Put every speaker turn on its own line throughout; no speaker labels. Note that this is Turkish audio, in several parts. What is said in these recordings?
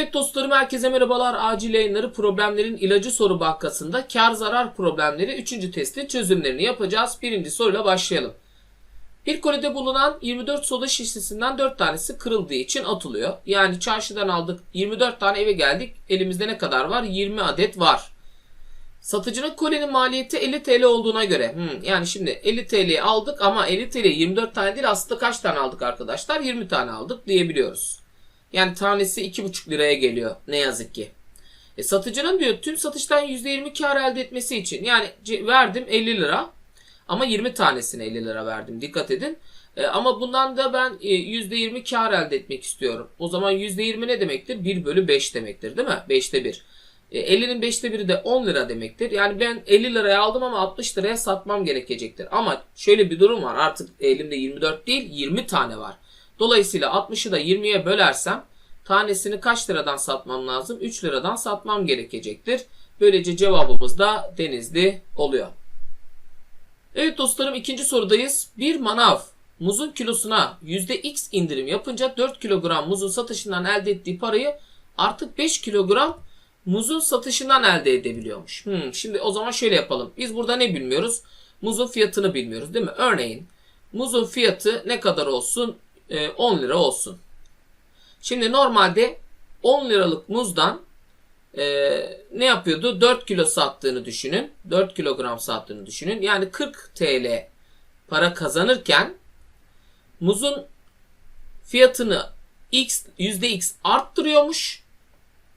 Evet dostlarım herkese merhabalar. Acil yayınları problemlerin ilacı soru bankasında kar zarar problemleri 3. testin çözümlerini yapacağız. Birinci soruyla başlayalım. Bir kolide bulunan 24 soda şişesinden 4 tanesi kırıldığı için atılıyor. Yani çarşıdan aldık 24 tane eve geldik. Elimizde ne kadar var? 20 adet var. Satıcının kolinin maliyeti 50 TL olduğuna göre. hmm, yani şimdi 50 TL'ye aldık ama 50 TL 24 tane değil aslında kaç tane aldık arkadaşlar? 20 tane aldık diyebiliyoruz. Yani tanesi 2,5 liraya geliyor ne yazık ki. E, satıcının diyor tüm satıştan %20 kar elde etmesi için yani verdim 50 lira ama 20 tanesine 50 lira verdim dikkat edin. E, ama bundan da ben e, %20 kar elde etmek istiyorum. O zaman %20 ne demektir? 1 bölü 5 demektir değil mi? 5'te 1. E, 50'nin 5'te 1'i de 10 lira demektir. Yani ben 50 liraya aldım ama 60 liraya satmam gerekecektir. Ama şöyle bir durum var artık elimde 24 değil 20 tane var. Dolayısıyla 60'ı da 20'ye bölersem tanesini kaç liradan satmam lazım? 3 liradan satmam gerekecektir. Böylece cevabımız da denizli oluyor. Evet dostlarım ikinci sorudayız. Bir manav muzun kilosuna %x indirim yapınca 4 kilogram muzun satışından elde ettiği parayı artık 5 kilogram muzun satışından elde edebiliyormuş. Hmm, şimdi o zaman şöyle yapalım. Biz burada ne bilmiyoruz? Muzun fiyatını bilmiyoruz değil mi? Örneğin muzun fiyatı ne kadar olsun? Ee, 10 lira olsun. Şimdi normalde 10 liralık muzdan e, ne yapıyordu? 4 kilo sattığını düşünün. 4 kilogram sattığını düşünün. Yani 40 TL para kazanırken muzun fiyatını x %x arttırıyormuş.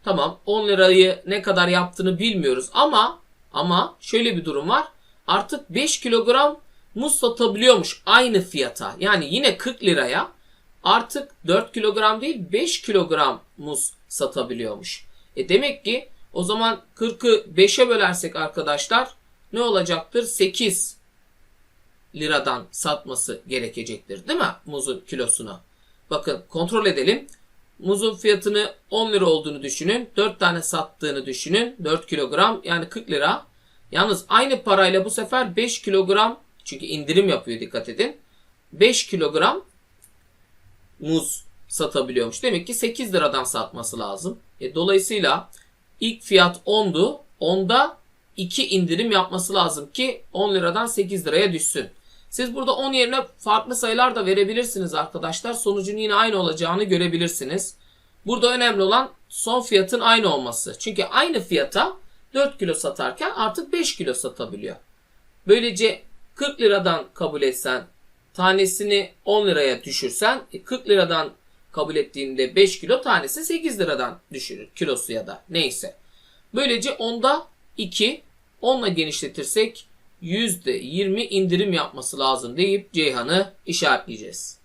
Tamam 10 lirayı ne kadar yaptığını bilmiyoruz ama ama şöyle bir durum var. Artık 5 kilogram muz satabiliyormuş aynı fiyata. Yani yine 40 liraya artık 4 kilogram değil 5 kilogram muz satabiliyormuş. E demek ki o zaman 40'ı 5'e bölersek arkadaşlar ne olacaktır? 8 liradan satması gerekecektir değil mi muzun kilosuna? Bakın kontrol edelim. Muzun fiyatını 10 lira olduğunu düşünün. 4 tane sattığını düşünün. 4 kilogram yani 40 lira. Yalnız aynı parayla bu sefer 5 kilogram çünkü indirim yapıyor dikkat edin. 5 kilogram muz satabiliyormuş. Demek ki 8 liradan satması lazım. E, dolayısıyla ilk fiyat 10'du. 10'da 2 indirim yapması lazım ki 10 liradan 8 liraya düşsün. Siz burada 10 yerine farklı sayılar da verebilirsiniz arkadaşlar. Sonucun yine aynı olacağını görebilirsiniz. Burada önemli olan son fiyatın aynı olması. Çünkü aynı fiyata 4 kilo satarken artık 5 kilo satabiliyor. Böylece 40 liradan kabul etsen tanesini 10 liraya düşürsen e, 40 liradan kabul ettiğinde 5 kilo tanesi 8 liradan düşürür kilosu ya da neyse. Böylece onda 2 10'la genişletirsek %20 indirim yapması lazım deyip Ceyhan'ı işaretleyeceğiz.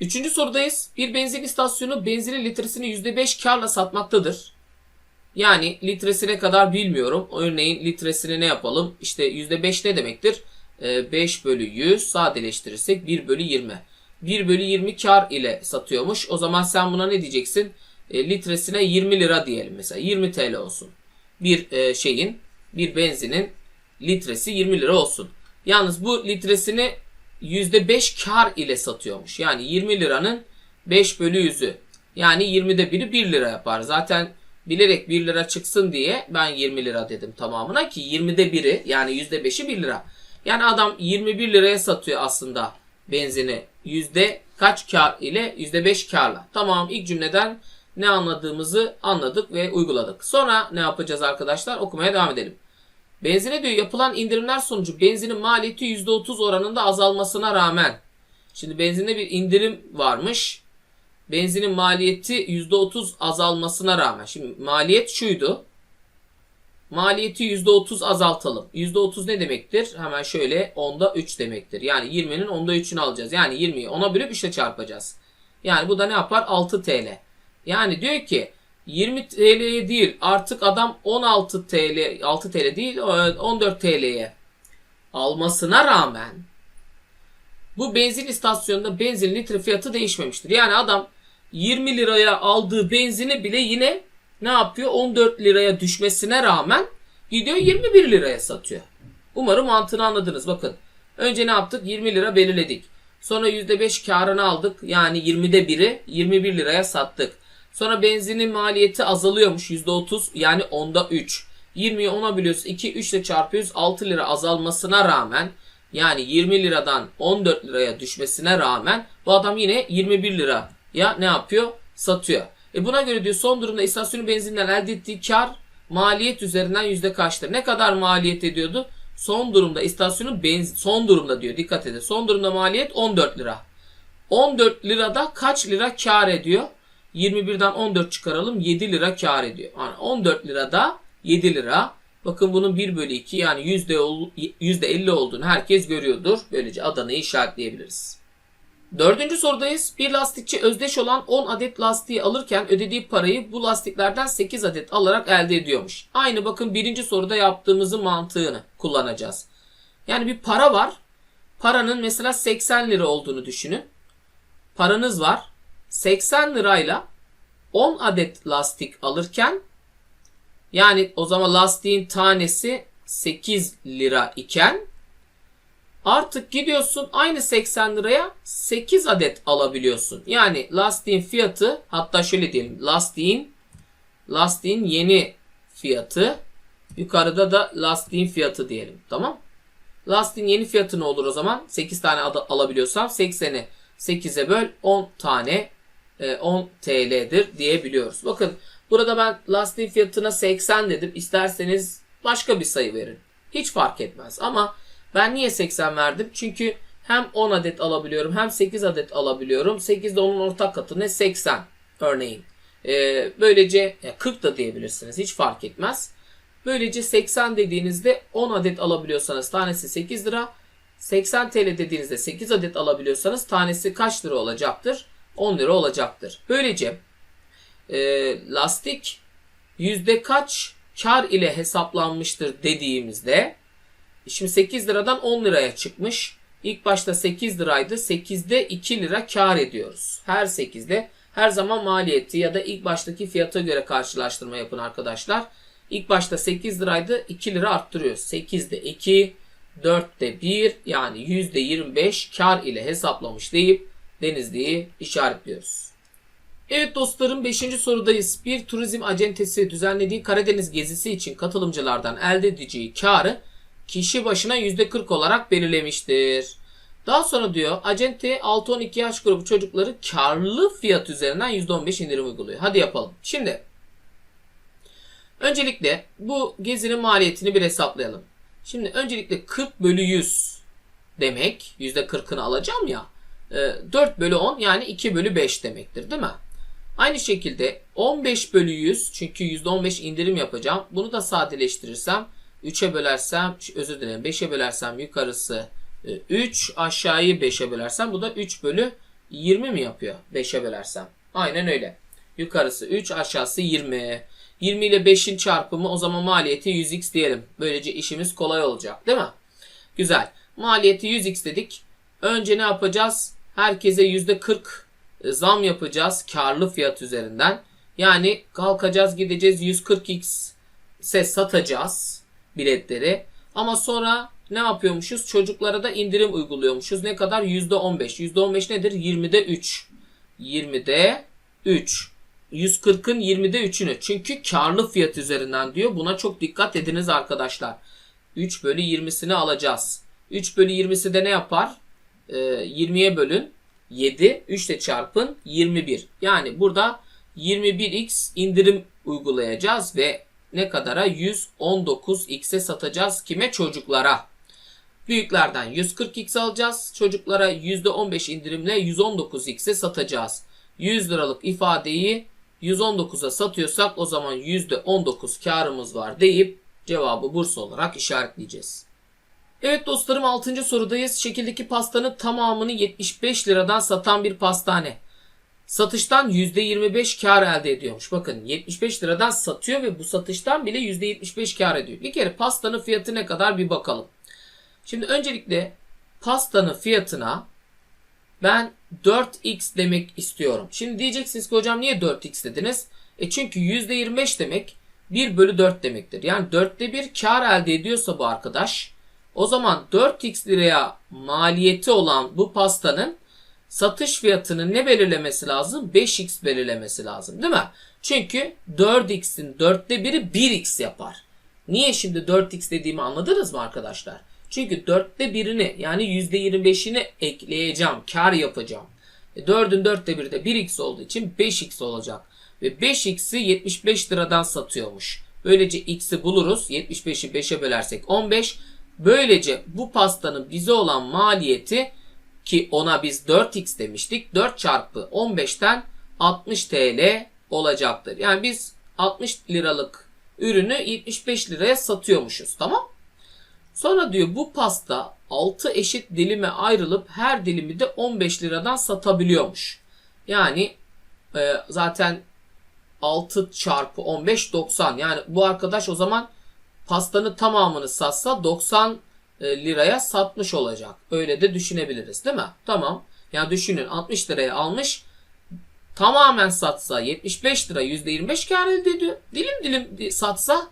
Üçüncü sorudayız. Bir benzin istasyonu benzinin litresini %5 karla satmaktadır. Yani litresine kadar bilmiyorum. Örneğin litresini ne yapalım? İşte %5 ne demektir? Ee, 5 bölü 100 sadeleştirirsek 1 bölü 20. 1 bölü 20 kar ile satıyormuş. O zaman sen buna ne diyeceksin? E, litresine 20 lira diyelim mesela. 20 TL olsun. Bir e, şeyin, bir benzinin litresi 20 lira olsun. Yalnız bu litresini %5 kar ile satıyormuş. Yani 20 liranın 5 bölü 100'ü. Yani 20'de biri 1 lira yapar. Zaten bilerek 1 lira çıksın diye ben 20 lira dedim tamamına ki 20'de biri yani %5'i 1 lira. Yani adam 21 liraya satıyor aslında benzini. Yüzde kaç kar ile? %5 karla. Tamam ilk cümleden ne anladığımızı anladık ve uyguladık. Sonra ne yapacağız arkadaşlar? Okumaya devam edelim. Benzine diyor yapılan indirimler sonucu benzinin maliyeti %30 oranında azalmasına rağmen. Şimdi benzinde bir indirim varmış. Benzinin maliyeti %30 azalmasına rağmen. Şimdi maliyet şuydu. Maliyeti %30 azaltalım. %30 ne demektir? Hemen şöyle 10'da 3 demektir. Yani 20'nin 10'da 3'ünü alacağız. Yani 20'yi 10'a bölüp 3'e çarpacağız. Yani bu da ne yapar? 6 TL. Yani diyor ki 20 TL'ye değil artık adam 16 TL 6 TL değil 14 TL'ye almasına rağmen bu benzin istasyonunda benzin litre fiyatı değişmemiştir. Yani adam 20 liraya aldığı benzini bile yine ne yapıyor? 14 liraya düşmesine rağmen gidiyor 21 liraya satıyor. Umarım mantığını anladınız. Bakın önce ne yaptık? 20 lira belirledik. Sonra %5 karını aldık. Yani 20'de biri 21 liraya sattık. Sonra benzinin maliyeti azalıyormuş %30 yani onda 3. 20'yi 10'a bölüyoruz 2 3 ile çarpıyoruz 6 lira azalmasına rağmen yani 20 liradan 14 liraya düşmesine rağmen bu adam yine 21 lira ya ne yapıyor? Satıyor. E buna göre diyor son durumda istasyonun benzinden elde ettiği kar maliyet üzerinden yüzde kaçtır? Ne kadar maliyet ediyordu? Son durumda istasyonun benzin son durumda diyor dikkat edin. Son durumda maliyet 14 lira. 14 lirada kaç lira kar ediyor? 21'den 14 çıkaralım 7 lira kar ediyor. Yani 14 lirada 7 lira. Bakın bunun 1 bölü 2 yani yüzde, yüzde 50 olduğunu herkes görüyordur. Böylece Adana'yı işaretleyebiliriz. Dördüncü sorudayız. Bir lastikçi özdeş olan 10 adet lastiği alırken ödediği parayı bu lastiklerden 8 adet alarak elde ediyormuş. Aynı bakın birinci soruda yaptığımızın mantığını kullanacağız. Yani bir para var. Paranın mesela 80 lira olduğunu düşünün. Paranız var. 80 lirayla 10 adet lastik alırken yani o zaman lastiğin tanesi 8 lira iken artık gidiyorsun aynı 80 liraya 8 adet alabiliyorsun. Yani lastiğin fiyatı hatta şöyle diyelim lastiğin lastiğin yeni fiyatı yukarıda da lastiğin fiyatı diyelim. Tamam? Lastiğin yeni fiyatı ne olur o zaman? 8 tane alabiliyorsam 80'i 8'e böl 10 tane 10 e, TL'dir diyebiliyoruz. Bakın burada ben lastiğin fiyatına 80 dedim. İsterseniz başka bir sayı verin. Hiç fark etmez ama ben niye 80 verdim? Çünkü hem 10 adet alabiliyorum hem 8 adet alabiliyorum. 8 de onun ortak katı ne? 80 örneğin. Ee, böylece 40 da diyebilirsiniz. Hiç fark etmez. Böylece 80 dediğinizde 10 adet alabiliyorsanız tanesi 8 lira. 80 TL dediğinizde 8 adet alabiliyorsanız tanesi kaç lira olacaktır? 10 lira olacaktır. Böylece e, lastik yüzde kaç kar ile hesaplanmıştır dediğimizde şimdi 8 liradan 10 liraya çıkmış. İlk başta 8 liraydı. 8'de 2 lira kar ediyoruz. Her 8'de her zaman maliyeti ya da ilk baştaki fiyata göre karşılaştırma yapın arkadaşlar. İlk başta 8 liraydı 2 lira arttırıyoruz. 8'de 2, 4'te 1 yani %25 kar ile hesaplamış deyip Denizli'yi işaretliyoruz. Evet dostlarım 5. sorudayız. Bir turizm acentesi düzenlediği Karadeniz gezisi için katılımcılardan elde edeceği karı kişi başına %40 olarak belirlemiştir. Daha sonra diyor acente 6-12 yaş grubu çocukları karlı fiyat üzerinden %15 indirim uyguluyor. Hadi yapalım. Şimdi öncelikle bu gezinin maliyetini bir hesaplayalım. Şimdi öncelikle 40 bölü 100 demek %40'ını alacağım ya 4 e, bölü 10 yani 2 bölü 5 demektir değil mi? Aynı şekilde 15 bölü 100 çünkü %15 indirim yapacağım. Bunu da sadeleştirirsem 3'e bölersem özür dilerim 5'e bölersem yukarısı 3 e, aşağıyı 5'e bölersem bu da 3 bölü 20 mi yapıyor 5'e bölersem? Aynen öyle. Yukarısı 3 aşağısı 20. 20 ile 5'in çarpımı o zaman maliyeti 100x diyelim. Böylece işimiz kolay olacak değil mi? Güzel. Maliyeti 100x dedik. Önce ne yapacağız? Herkese %40 e, zam yapacağız karlı fiyat üzerinden. Yani kalkacağız gideceğiz 140x se satacağız biletleri. Ama sonra ne yapıyormuşuz? Çocuklara da indirim uyguluyormuşuz. Ne kadar? %15. %15 nedir? 20'de 3. 20'de 3. 140'ın 20'de 3'ünü. Çünkü karlı fiyat üzerinden diyor. Buna çok dikkat ediniz arkadaşlar. 3 bölü 20'sini alacağız. 3 bölü 20'si de ne yapar? Ee, 20'ye bölün. 7. 3 ile çarpın 21. Yani burada 21x indirim uygulayacağız ve ne kadara 119x'e satacağız kime çocuklara. Büyüklerden 140x alacağız. Çocuklara %15 indirimle 119x'e satacağız. 100 liralık ifadeyi 119'a satıyorsak o zaman %19 karımız var deyip cevabı burs olarak işaretleyeceğiz. Evet dostlarım 6. sorudayız. Şekildeki pastanın tamamını 75 liradan satan bir pastane. Satıştan %25 kar elde ediyormuş. Bakın 75 liradan satıyor ve bu satıştan bile %75 kar ediyor. Bir kere pastanın fiyatı ne kadar bir bakalım. Şimdi öncelikle pastanın fiyatına ben 4x demek istiyorum. Şimdi diyeceksiniz ki hocam niye 4x dediniz? E çünkü %25 demek 1 bölü 4 demektir. Yani 4'te 1 kar elde ediyorsa bu arkadaş o zaman 4x liraya maliyeti olan bu pastanın satış fiyatının ne belirlemesi lazım? 5x belirlemesi lazım değil mi? Çünkü 4x'in dörtte biri 1x yapar. Niye şimdi 4x dediğimi anladınız mı arkadaşlar? Çünkü dörtte birini yani %25'ini ekleyeceğim, kar yapacağım. E 4'ün dörtte biri de 1x olduğu için 5x olacak. Ve 5x'i 75 liradan satıyormuş. Böylece x'i buluruz. 75'i 5'e bölersek 15. Böylece bu pastanın bize olan maliyeti ki ona biz 4x demiştik. 4 çarpı 15'ten 60 TL olacaktır. Yani biz 60 liralık ürünü 75 liraya satıyormuşuz. Tamam? Sonra diyor bu pasta 6 eşit dilime ayrılıp her dilimi de 15 liradan satabiliyormuş. Yani e, zaten 6 çarpı 15 90. Yani bu arkadaş o zaman pastanın tamamını satsa 90 e, liraya satmış olacak. Öyle de düşünebiliriz değil mi? Tamam. Yani düşünün 60 liraya almış tamamen satsa 75 lira %25 kar elde ediyor. Dilim dilim satsa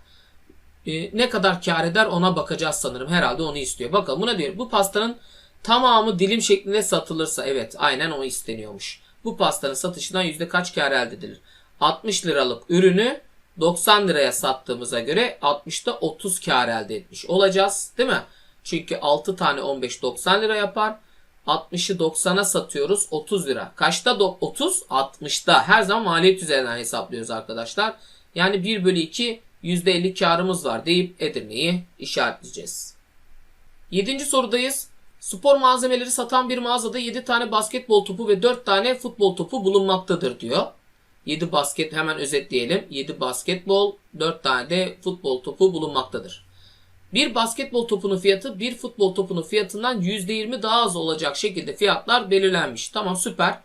e, ne kadar kar eder ona bakacağız sanırım. Herhalde onu istiyor. Bakalım buna diyor. Bu pastanın tamamı dilim şeklinde satılırsa evet aynen o isteniyormuş. Bu pastanın satışından yüzde kaç kar elde edilir? 60 liralık ürünü 90 liraya sattığımızda göre 60'ta 30 kar elde etmiş olacağız. Değil mi? Çünkü 6 tane 15 90 lira yapar. 60'ı 90'a satıyoruz 30 lira. Kaçta do- 30? 60'ta. Her zaman maliyet üzerinden hesaplıyoruz arkadaşlar. Yani 1 bölü 2 %50 karımız var deyip Edirne'yi işaretleyeceğiz. 7. sorudayız. Spor malzemeleri satan bir mağazada 7 tane basketbol topu ve 4 tane futbol topu bulunmaktadır diyor. 7 basket hemen özetleyelim. 7 basketbol, 4 tane de futbol topu bulunmaktadır. Bir basketbol topunun fiyatı bir futbol topunun fiyatından %20 daha az olacak şekilde fiyatlar belirlenmiş. Tamam süper.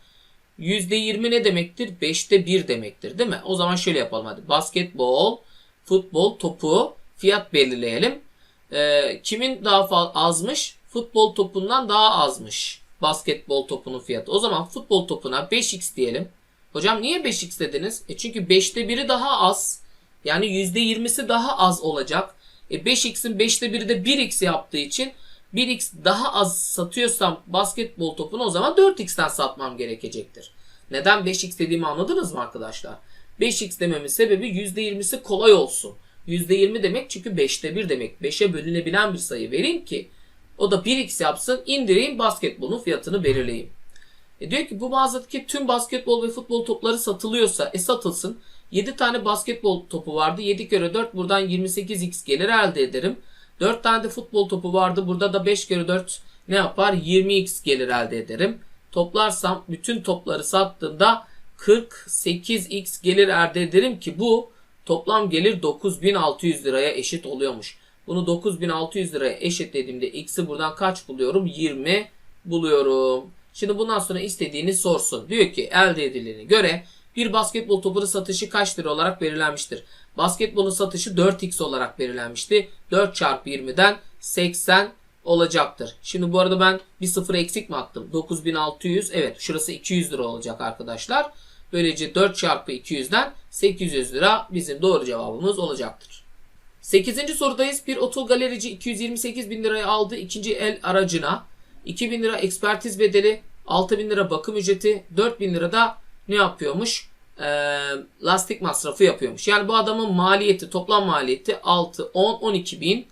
%20 ne demektir? 5'te 1 demektir değil mi? O zaman şöyle yapalım hadi. Basketbol, futbol topu fiyat belirleyelim. Ee, kimin daha azmış? Futbol topundan daha azmış. Basketbol topunun fiyatı. O zaman futbol topuna 5x diyelim. Hocam niye 5x dediniz? E çünkü 5'te 1'i daha az. Yani %20'si daha az olacak. E 5x'in 5'te 1'i de 1x yaptığı için 1x daha az satıyorsam basketbol topunu o zaman 4x'ten satmam gerekecektir. Neden 5x dediğimi anladınız mı arkadaşlar? 5x dememin sebebi %20'si kolay olsun. %20 demek çünkü 5'te 1 demek. 5'e bölünebilen bir sayı vereyim ki o da 1x yapsın indireyim basketbolun fiyatını belirleyeyim. E diyor ki bu mağazadaki tüm basketbol ve futbol topları satılıyorsa e satılsın. 7 tane basketbol topu vardı. 7 kere 4 buradan 28x gelir elde ederim. 4 tane de futbol topu vardı. Burada da 5 kere 4 ne yapar? 20x gelir elde ederim. Toplarsam bütün topları sattığımda 48x gelir elde ederim ki bu toplam gelir 9600 liraya eşit oluyormuş. Bunu 9600 liraya eşitlediğimde x'i buradan kaç buluyorum? 20 buluyorum. Şimdi bundan sonra istediğini sorsun. Diyor ki elde edildiğine göre bir basketbol topunun satışı kaç lira olarak belirlenmiştir? Basketbolun satışı 4x olarak belirlenmişti. 4 çarpı 20'den 80 olacaktır. Şimdi bu arada ben bir sıfır eksik mi attım? 9600 evet şurası 200 lira olacak arkadaşlar. Böylece 4 çarpı 200'den 800 lira bizim doğru cevabımız olacaktır. 8. sorudayız. Bir otogalerici 228 bin liraya aldığı ikinci el aracına 2000 lira ekspertiz bedeli, 6000 lira bakım ücreti, 4000 lira da ne yapıyormuş? Ee, lastik masrafı yapıyormuş. Yani bu adamın maliyeti, toplam maliyeti 6, 10, 12 bin.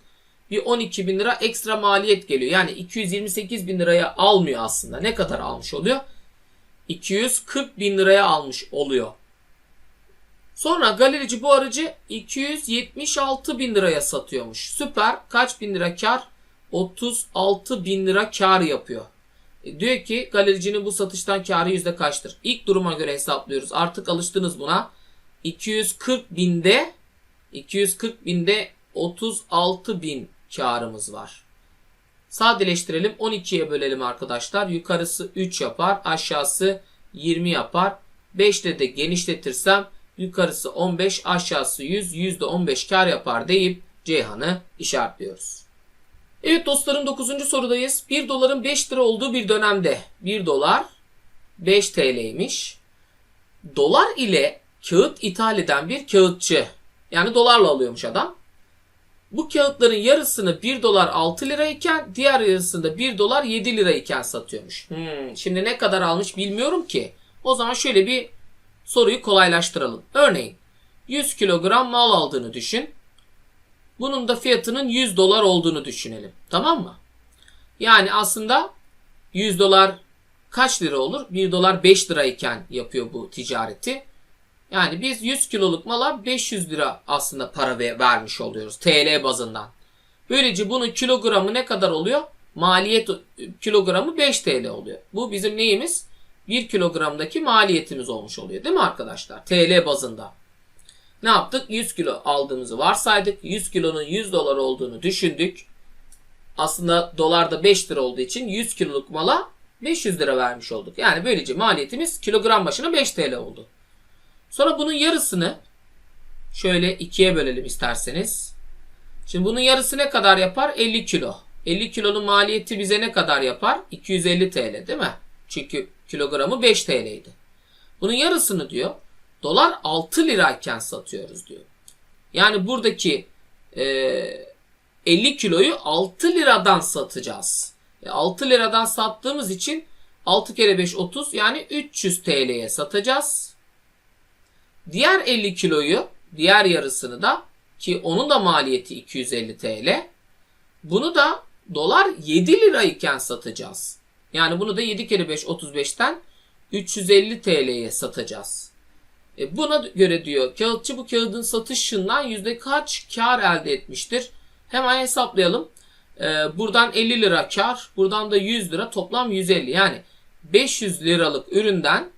Bir 12 bin lira ekstra maliyet geliyor. Yani 228 bin liraya almıyor aslında. Ne kadar almış oluyor? 240 bin liraya almış oluyor. Sonra galerici bu aracı 276 bin liraya satıyormuş. Süper. Kaç bin lira kar? 36 bin lira kar yapıyor. Diyor ki galericinin bu satıştan karı yüzde kaçtır? İlk duruma göre hesaplıyoruz. Artık alıştınız buna. 240 binde 240 binde 36 bin karımız var. Sadeleştirelim. 12'ye bölelim arkadaşlar. Yukarısı 3 yapar. Aşağısı 20 yapar. 5 ile de genişletirsem yukarısı 15 aşağısı 100 %15 kar yapar deyip Ceyhan'ı işaretliyoruz. Evet dostlarım 9. sorudayız. 1 doların 5 lira olduğu bir dönemde 1 dolar 5 TL'ymiş. Dolar ile kağıt ithal eden bir kağıtçı yani dolarla alıyormuş adam. Bu kağıtların yarısını 1 dolar 6 lira iken diğer yarısında 1 dolar 7 lira iken satıyormuş. Hmm, şimdi ne kadar almış bilmiyorum ki. O zaman şöyle bir soruyu kolaylaştıralım. Örneğin 100 kilogram mal aldığını düşün. Bunun da fiyatının 100 dolar olduğunu düşünelim. Tamam mı? Yani aslında 100 dolar kaç lira olur? 1 dolar 5 lira iken yapıyor bu ticareti. Yani biz 100 kiloluk mala 500 lira aslında para vermiş oluyoruz TL bazından. Böylece bunun kilogramı ne kadar oluyor? Maliyet kilogramı 5 TL oluyor. Bu bizim neyimiz? 1 kilogramdaki maliyetimiz olmuş oluyor değil mi arkadaşlar? TL bazında. Ne yaptık? 100 kilo aldığımızı varsaydık. 100 kilonun 100 dolar olduğunu düşündük. Aslında dolarda 5 lira olduğu için 100 kiloluk mala 500 lira vermiş olduk. Yani böylece maliyetimiz kilogram başına 5 TL oldu. Sonra bunun yarısını şöyle ikiye bölelim isterseniz. Şimdi bunun yarısı ne kadar yapar? 50 kilo. 50 kilonun maliyeti bize ne kadar yapar? 250 TL değil mi? Çünkü kilogramı 5 TL'ydi. Bunun yarısını diyor dolar 6 lirayken satıyoruz diyor. Yani buradaki e, 50 kiloyu 6 liradan satacağız. E, 6 liradan sattığımız için 6 kere 5 30 yani 300 TL'ye satacağız. Diğer 50 kiloyu diğer yarısını da ki onun da maliyeti 250 TL. Bunu da dolar 7 lirayken satacağız. Yani bunu da 7 kere 5 35'ten 350 TL'ye satacağız. E buna göre diyor kağıtçı bu kağıdın satışından yüzde kaç kar elde etmiştir? Hemen hesaplayalım. E, buradan 50 lira kar, buradan da 100 lira toplam 150. Yani 500 liralık üründen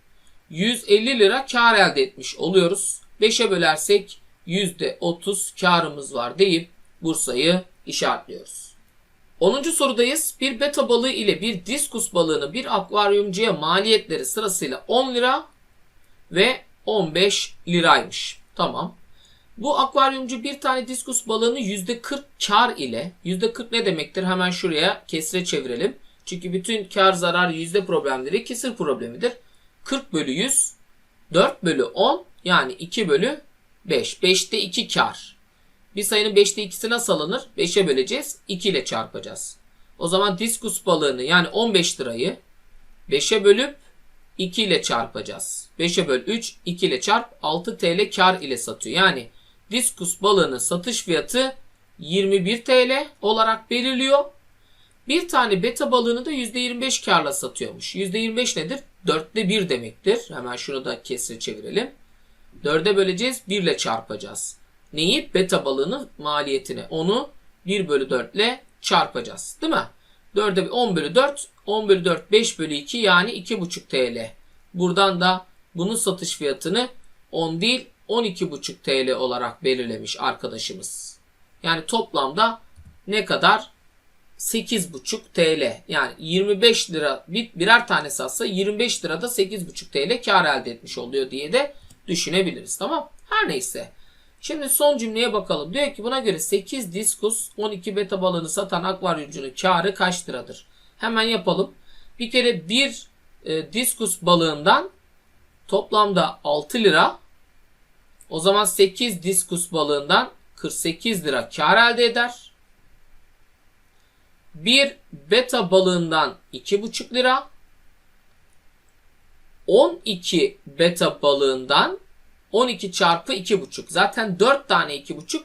150 lira kar elde etmiş oluyoruz. 5'e bölersek %30 karımız var deyip Bursa'yı işaretliyoruz. 10. sorudayız. Bir beta balığı ile bir diskus balığını bir akvaryumcuya maliyetleri sırasıyla 10 lira ve 15 liraymış. Tamam. Bu akvaryumcu bir tane diskus balığını %40 kar ile %40 ne demektir? Hemen şuraya kesre çevirelim. Çünkü bütün kar zarar yüzde problemleri kesir problemidir. 40 bölü 100 4 bölü 10 yani 2 bölü 5. 5'te 2 kar. Bir sayının 5'te 2'si nasıl alınır? 5'e böleceğiz. 2 ile çarpacağız. O zaman diskus balığını yani 15 lirayı 5'e bölüp 2 ile çarpacağız. 5'e böl 3, 2 ile çarp 6 TL kar ile satıyor. Yani diskus balığının satış fiyatı 21 TL olarak belirliyor. Bir tane beta balığını da %25 karla satıyormuş. %25 nedir? 4'te 1 demektir. Hemen şunu da kesir çevirelim. 4'e böleceğiz. 1 ile çarpacağız. Neyi? Beta balığının maliyetini. Onu 1 bölü 4 ile çarpacağız. Değil mi? 4'e 10 bölü 4. 10 bölü 4 5 bölü 2 yani 2,5 TL. Buradan da bunun satış fiyatını 10 değil 12,5 TL olarak belirlemiş arkadaşımız. Yani toplamda ne kadar? 8,5 TL. Yani 25 lira bir, birer tane satsa 25 lirada 8,5 TL kar elde etmiş oluyor diye de düşünebiliriz. Tamam. Her neyse. Şimdi son cümleye bakalım. Diyor ki buna göre 8 diskus 12 beta balığını satan akvaryumcunun karı kaç liradır? Hemen yapalım. Bir kere bir e, diskus balığından toplamda 6 lira. O zaman 8 diskus balığından 48 lira kar elde eder. Bir beta balığından 2,5 lira. 12 beta balığından 12 çarpı 2,5. Zaten 4 tane 2,5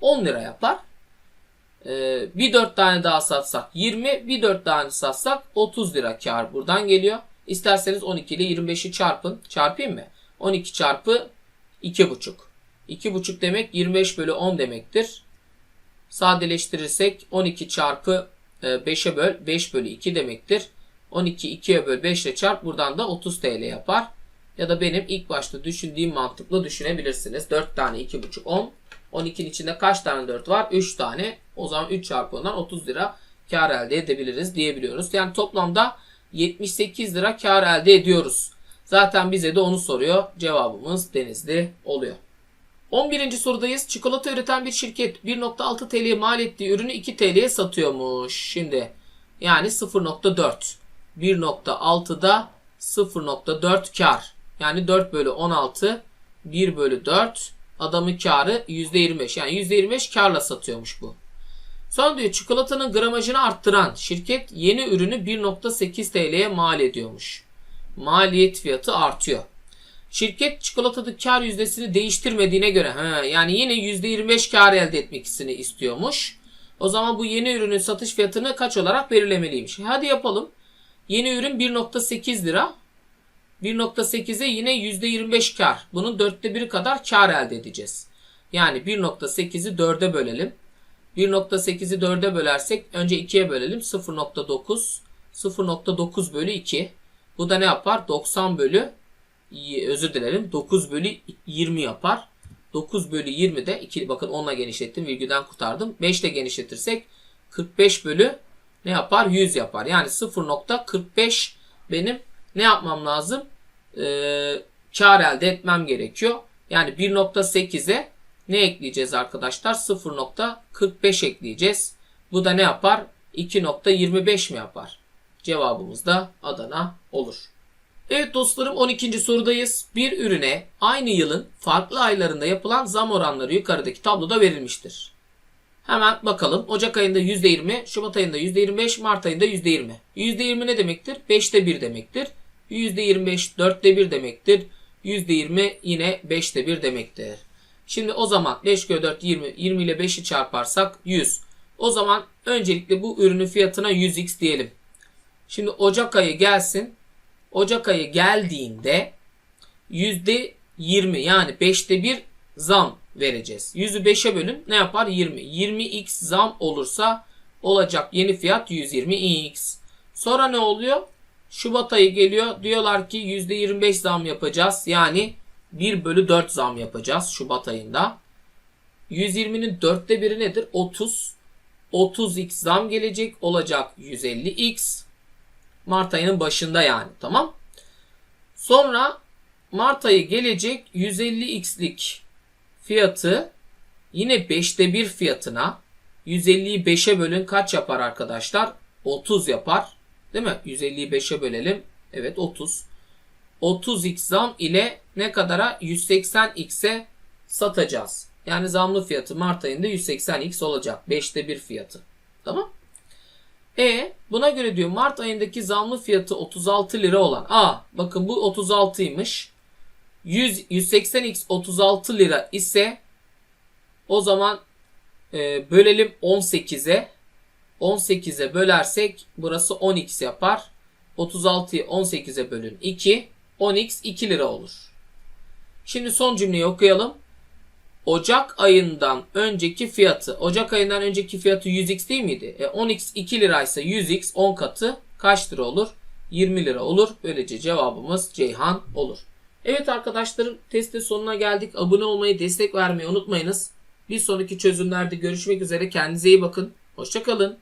10 lira yapar. Ee, bir 4 tane daha satsak 20. Bir 4 tane satsak 30 lira kar buradan geliyor. İsterseniz 12 ile 25'i çarpın. Çarpayım mı? 12 çarpı 2,5. 2,5 demek 25 bölü 10 demektir. Sadeleştirirsek 12 çarpı 5'e böl 5 bölü 2 demektir. 12 2'ye böl 5 ile çarp buradan da 30 TL yapar. Ya da benim ilk başta düşündüğüm mantıklı düşünebilirsiniz. 4 tane 2,5 10. 12'nin içinde kaç tane 4 var? 3 tane. O zaman 3 çarpı 10'dan 30 lira kar elde edebiliriz diyebiliyoruz. Yani toplamda 78 lira kar elde ediyoruz. Zaten bize de onu soruyor. Cevabımız Denizli oluyor. 11. sorudayız. Çikolata üreten bir şirket 1.6 TL'ye mal ettiği ürünü 2 TL'ye satıyormuş. Şimdi yani 0.4. 1.6'da 0.4 kar. Yani 4 bölü 16 1 bölü 4 Adamın karı %25. Yani %25 karla satıyormuş bu. Sonra diyor çikolatanın gramajını arttıran şirket yeni ürünü 1.8 TL'ye mal ediyormuş. Maliyet fiyatı artıyor. Şirket çikolatada kar yüzdesini değiştirmediğine göre he, yani yine %25 kar elde etmekisini istiyormuş. O zaman bu yeni ürünün satış fiyatını kaç olarak belirlemeliymiş. Hadi yapalım. Yeni ürün 1.8 lira. 1.8'e yine %25 kar. Bunun dörtte biri kadar kar elde edeceğiz. Yani 1.8'i 4'e bölelim. 1.8'i 4'e bölersek önce 2'ye bölelim. 0.9 0.9 bölü 2. Bu da ne yapar? 90 bölü özür dilerim 9 bölü 20 yapar. 9 bölü 20 de 2 bakın 10'la genişlettim virgülden kurtardım. 5 ile genişletirsek 45 bölü ne yapar? 100 yapar. Yani 0.45 benim ne yapmam lazım? Ee, kar elde etmem gerekiyor. Yani 1.8'e ne ekleyeceğiz arkadaşlar? 0.45 ekleyeceğiz. Bu da ne yapar? 2.25 mi yapar? Cevabımız da Adana olur. Evet dostlarım 12. sorudayız. Bir ürüne aynı yılın farklı aylarında yapılan zam oranları yukarıdaki tabloda verilmiştir. Hemen bakalım. Ocak ayında %20, Şubat ayında %25, Mart ayında %20. %20 ne demektir? 5'te 1 demektir. %25 4'te 1 demektir. %20 yine 5'te 1 demektir. Şimdi o zaman 5 kere 4 20, 20 ile 5'i çarparsak 100. O zaman öncelikle bu ürünün fiyatına 100x diyelim. Şimdi Ocak ayı gelsin. Ocak ayı geldiğinde %20 yani 5'te 1 zam vereceğiz. 100'ü 5'e bölün ne yapar? 20. 20x zam olursa olacak yeni fiyat 120x. Sonra ne oluyor? Şubat ayı geliyor. Diyorlar ki %25 zam yapacağız. Yani 1 bölü 4 zam yapacağız Şubat ayında. 120'nin dörtte biri nedir? 30. 30x zam gelecek. Olacak 150x. Mart ayının başında yani. Tamam. Sonra Mart ayı gelecek 150x'lik fiyatı yine 5'te 1 fiyatına 150'yi 5'e bölün kaç yapar arkadaşlar? 30 yapar. Değil mi? 150'yi 5'e bölelim. Evet 30. 30x zam ile ne kadara? 180x'e satacağız. Yani zamlı fiyatı Mart ayında 180x olacak. 5'te 1 fiyatı. Tamam. E buna göre diyor Mart ayındaki zamlı fiyatı 36 lira olan. Aa bakın bu 36'ymış. 100, 180x 36 lira ise o zaman e, bölelim 18'e. 18'e bölersek burası 10x yapar. 36'yı 18'e bölün 2. 10x 2 lira olur. Şimdi son cümleyi okuyalım. Ocak ayından önceki fiyatı. Ocak ayından önceki fiyatı 100x değil miydi? E 10x 2 liraysa 100x 10 katı kaç lira olur? 20 lira olur. Böylece cevabımız Ceyhan olur. Evet arkadaşlarım testin sonuna geldik. Abone olmayı, destek vermeyi unutmayınız. Bir sonraki çözümlerde görüşmek üzere. Kendinize iyi bakın. Hoşçakalın.